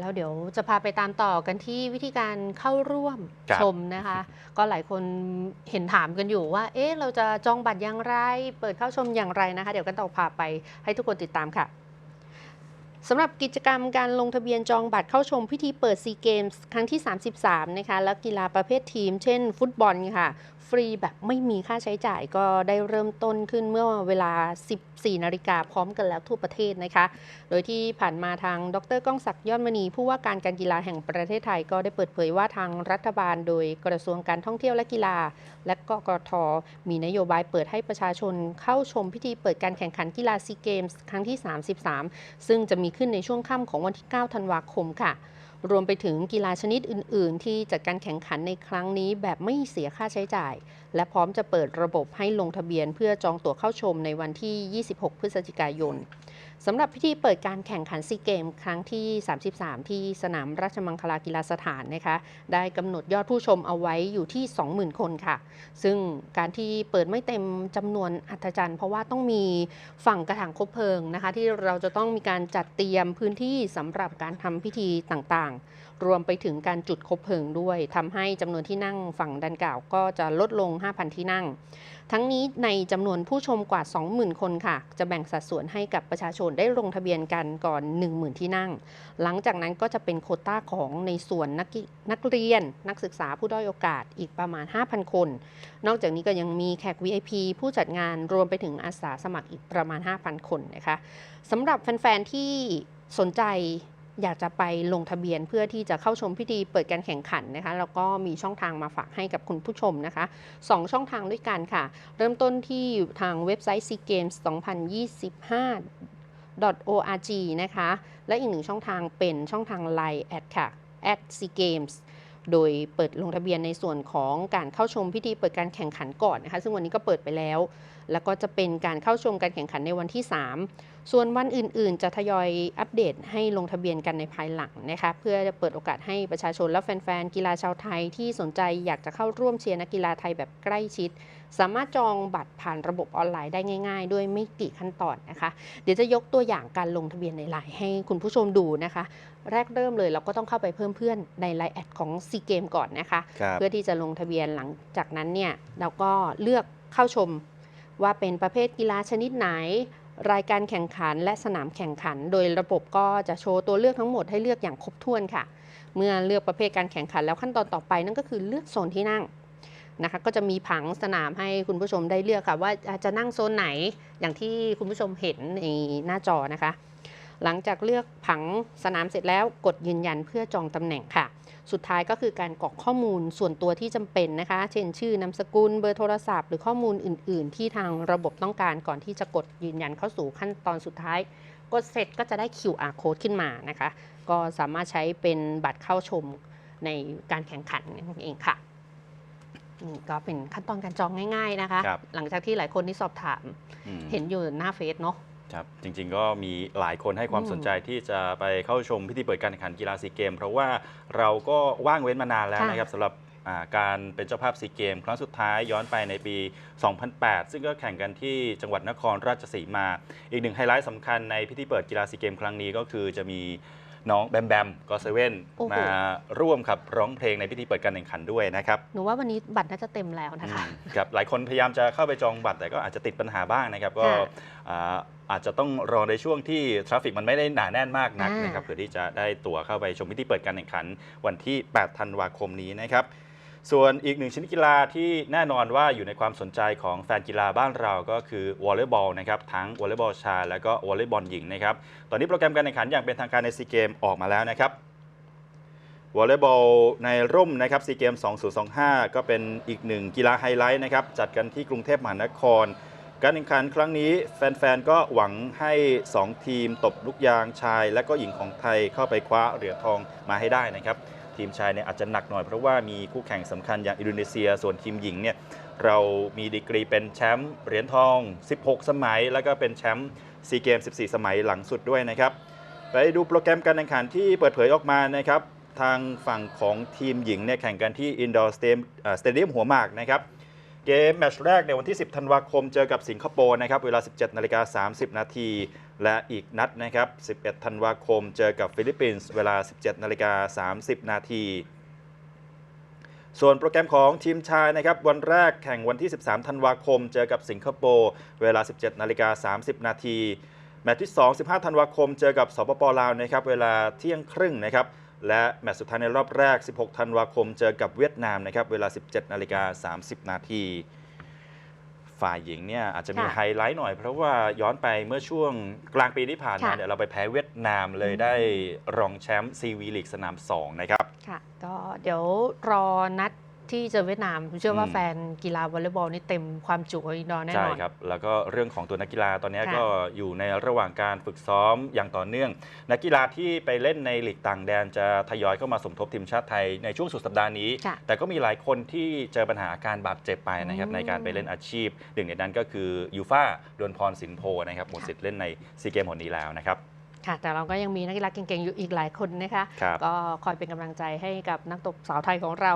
แล้วเดี๋ยวจะพาไปตามต่อกันที่วิธีการเข้าร่วมครับชมนะคะ ก็หลายคนเห็นถามกันอยู่ว่า เอ๊ะเราจะจองบัตรอย่างไร เปิดเข้าชมอย่างไรนะคะ เดี๋ยวกันต่อพาไปให้ทุกคนติดตามค่ะสำหรับกิจกรรมการลงทะเบียนจองบัตรเข้าชมพิธีเปิดซีเกมส์ครั้งที่ 33 นะคะ และกีฬาประเภททีม เช่น ฟุตบอลค่ะ ฟรีแบบไม่มีค่าใช้จ่ายก็ได้เริ่มต้นขึ้นเมื่อเวลา 14 นาฬิกาพร้อมกันแล้วทั่วประเทศนะคะ โดยที่ผ่านมาทางดรก้องศักดิ์ยอดมณี ผู้ว่าการการกีฬาแห่งประเทศไทยก็ได้เปิดเผยว่าทางรัฐบาลโดยกระทรวงการท่องเที่ยวและกีฬา และก็กรทมีนโยบายเปิดให้ประชาชนเข้าชมพิธีเปิดการแข่งขันกีฬาซีเกมส์ครั้งที่ 33 ซึ่งจะมีขึ้นในช่วงค่ำของวันที่ 9 ธันวาคมค่ะ รวมไปถึงกีฬาชนิดอื่น ๆ ที่จัดการแข่งขันในครั้งนี้แบบไม่เสียค่าใช้จ่าย และพร้อมจะเปิดระบบให้ลงทะเบียนเพื่อจองตั๋วเข้าชมในวันที่ 26 พฤศจิกายน สำหรับพิธีเปิดการแข่งขันซีเกมครั้งที่ 33 ที่สนามราชมังคลากีฬาสถานนะคะ ได้กำหนดยอดผู้ชมเอาไว้อยู่ที่ 20,000 คนค่ะ ซึ่งการที่เปิดไม่เต็มจำนวนอัธจันทร์เพราะว่าต้องมีฝั่งกระถางคบเพลิงนะคะ ที่เราจะต้องมีการจัดเตรียมพื้นที่สำหรับการทำพิธีต่างๆ รวมไปถึงการจุดคบเพลิงด้วยทำให้จำนวนที่นั่งฝั่งดันกล่าวก็จะลดลง 5,000 ที่นั่ง ทั้งนี้ในจำนวนผู้ชมกว่า 20,000 คนค่ะ จะแบ่งสัดส่วนให้กับประชาชนได้ลงทะเบียนกันก่อน 10,000 ที่นั่ง หลังจากนั้นก็จะเป็นโคต้าของในส่วนนักนักเรียนนักศึกษาผู้ด้อยโอกาสอีกประมาณ 5,000 คน นอกจากนี้ก็ยังมีแขก VIP ผู้จัดงานรวมไปถึงอาสาสมัครอีกประมาณ 5,000 คนนะคะสำหรับแฟน ๆ ที่สนใจอยากจะไปลงทะเบียนเพื่อที่จะเข้าชมพิธีเปิดการแข่งขันนะคะแล้วก็มีช่องทางมาฝากให้กับคุณผู้ชมนะคะ2ช่องทางด้วยกันค่ะ เริ่มต้นที่ทางเว็บไซต์ SeaGames 2025 org นะคะ และอีกหนึ่งช่องทางเป็นช่องทาง Line แอดค่ะ at SeaGames โดยเปิดลงทะเบียนในส่วนของการเข้าชมพิธีเปิดการแข่งขันก่อนนะคะ ซึ่งวันนี้ก็เปิดไปแล้ว แล้วก็จะเป็นการเข้าชมการแข่งขันในวันที่ 3 ส่วนวันอื่น ๆ จะทยอยอัปเดตให้ลงทะเบียนกันในภายหลังนะคะ เพื่อจะเปิดโอกาสให้ประชาชนและแฟน ๆ กีฬาชาวไทยที่สนใจอยากจะเข้าร่วมเชียร์นักกีฬาไทยแบบใกล้ชิด สามารถจองบัตรผ่านระบบออนไลน์ได้ง่าย ๆ ด้วยไม่กี่ขั้นตอนนะคะ เดี๋ยวจะยกตัวอย่างการลงทะเบียนในไลน์ให้คุณผู้ชมดูนะคะ แรกเริ่มเลยเราก็ต้องเข้าไปเพิ่มเพื่อนในไลน์แอดของซีเกมก่อนนะคะครับเพื่อที่จะลงทะเบียนหลังจากนั้นเนี่ยเราก็เลือกเข้าชม ว่าเป็นประเภทกีฬาชนิดไหน รายการแข่งขันและสนามแข่งขัน โดยระบบก็จะโชว์ตัวเลือกทั้งหมดให้เลือกอย่างครบถ้วนค่ะ เมื่อเลือกประเภทการแข่งขันแล้วขั้นตอนต่อไปนั่นก็คือเลือกโซนที่นั่งนะคะก็จะมีผังสนามให้คุณผู้ชมได้เลือกค่ะ ว่าจะนั่งโซนไหนอย่างที่คุณผู้ชมเห็นในหน้าจอนะคะ หลังจากเลือกผังสนามเสร็จแล้วกดยืนยันเพื่อจองตำแหน่งค่ะ สุดท้ายก็คือการกรอกข้อมูลส่วนตัวที่จำเป็นนะคะ เช่นชื่อนามสกุลเบอร์โทรศัพท์หรือข้อมูลอื่น ๆ ที่ทางระบบต้องการก่อนที่จะกดยืนยันเข้าสู่ขั้นตอนสุดท้าย กดเสร็จก็จะได้ QR code ขึ้นมานะคะ ก็สามารถใช้เป็นบัตรเข้าชมในการแข่งขันนั่นเองค่ะนี่ก็เป็นขั้นตอนการจองง่าย ๆ นะคะครับหลังจากที่หลายคนที่สอบถามอืมเห็นอยู่หน้าเฟซเนาะ ครับจริงๆก็มีหลายคนให้ความอืมสนใจที่จะไปเข้าชมพิธีเปิดการแข่งขันกีฬาซีเกม เพราะว่าเราก็ว่างเว้นมานานแล้วค่ะนะครับสำหรับอ่าการเป็นเจ้าภาพซีเกม ครั้งสุดท้ายย้อนไปในปี 2008 ซึ่งก็แข่งกันที่จังหวัดนครราชสีมา อีกหนึ่งไฮไลท์สำคัญในพิธีเปิดกีฬาซีเกม ครั้งนี้ก็คือจะมี น้องแบมแบมก็เซเว่นโอ้โห มาร่วมขับร้องเพลงในพิธีเปิดการแข่งขันด้วยนะครับหนูว่าวันนี้บัตรน่าจะเต็มแล้วนะคะ อืมครับหลายคนพยายามจะเข้าไปจองบัตรแต่ก็อาจจะติดปัญหาบ้างนะครับ ก็ค่ะอ่าอาจจะต้องรอในช่วงที่ทราฟฟิกมันไม่ได้หนาแน่นมากนักอ่าน นะครับเพื่อที่จะได้ตั๋วเข้าไปชมพิธีเปิดการแข่งขันวันที่ 8 ธันวาคมนี้นะครับ ส่วนอีกหนึ่งชนิดกีฬาที่แน่นอนว่าอยู่ในความสนใจของแฟนกีฬาบ้านเราก็คือวอลเลย์บอลนะครับทั้งวอลเลย์บอลชายและก็วอลเลย์บอลหญิงนะครับตอนนี้โปรแกรมการแข่งขันอย่างเป็นทางการในซีเกมออกมาแล้วนะครับวอลเลย์บอลในร่มนะครับซีเกม 2025 ก็เป็นอีกหนึ่งกีฬาไฮไลท์นะครับจัดกันที่กรุงเทพมหานคร การแข่งขันครั้งนี้แฟนๆ ก็หวังให้ 2 ทีมตบลูกยางชาย และก็หญิงของไทยเข้าไปคว้าเหรียญทองมาให้ได้นะครับ ทีมชายเนี่ยอาจจะหนักหน่อยเพราะว่ามีคู่แข่งสำคัญอย่างอินโดนีเซีย ส่วนทีมหญิงเนี่ยเรามีดีกรีเป็นแชมป์เหรียญทอง 16 สมัย แล้วก็เป็นแชมป์ซีเกม 14 สมัยหลังสุดด้วยนะครับไปดูโปรแกรมการแข่งขันที่เปิดเผยออกมานะครับทางฝั่งของทีมหญิงเนี่ยแข่งกันที่อินดอร์สเตเดียมหัวหมากนะครับ เกมแมตช์แรกในวันที่ 10 ธันวาคมเจอกับสิงคโปร์นะครับ เวลา 17 นาฬิกา 30 นาที และอีกนัดนะครับ 11 ธันวาคมเจอกับฟิลิปปินส์ เวลา 17 นาฬิกา 30 นาที ส่วนโปรแกรมของทีมชายนะครับ วันแรกแข่งวันที่ 13 ธันวาคม เจอกับสิงคโปร์ เวลา 17 นาฬิกา 30 นาที แมตช์ที่ 2 15 ธันวาคม เจอกับสปปลาวนะครับ เวลาเที่ยงครึ่งนะครับ และแมตช์สุดท้ายในรอบแรก 16 ธันวาคม เจอกับเวียดนามนะครับเวลา 17 นาฬิกา 30 นาทีฝ่ายหญิงเนี่ยอาจจะมีค่ะไฮไลท์หน่อย เพราะว่าย้อนไปเมื่อช่วงกลางปีที่ผ่านมาค่ะเนี่ยเราไปแพ้เวียดนามเลยได้รองแชมป์ซีวีลีกสนาม 2 นะครับ ค่ะ ก็เดี๋ยวรอนัด ที่เจอเวียดนามผมเชื่อว่าอืมแฟนกีฬาวอลเลย์บอลนี่เต็มความจุของอินดอร์แน่ใช่นอนครับ แล้วก็เรื่องของตัวนักกีฬาตอนนี้ค่ะก็อยู่ในระหว่างการฝึกซ้อมอย่างต่อเนื่อง นักกีฬาที่ไปเล่นในลีกต่างแดนจะทยอยเข้ามาสมทบทีมชาติไทยในช่วงสุดสัปดาห์นี้ค่ะแต่ก็มีหลายคนที่เจอปัญหาอาการบาดเจ็บไปนะครับอืมในการไปเล่นอาชีพ หนึ่งในนั้นก็คือยูฟ่าดวลพรสินโพนะครับหมดค่ะสิทธิ์เล่นในซีเกมหนนี้แล้วนะครับค่ะแต่เราก็ยังมีนักกีฬาเก่งๆอยู่อีกหลายคนนะคะครับก็คอยเป็นกำลังใจให้กับนักตบสาวไทยของเรา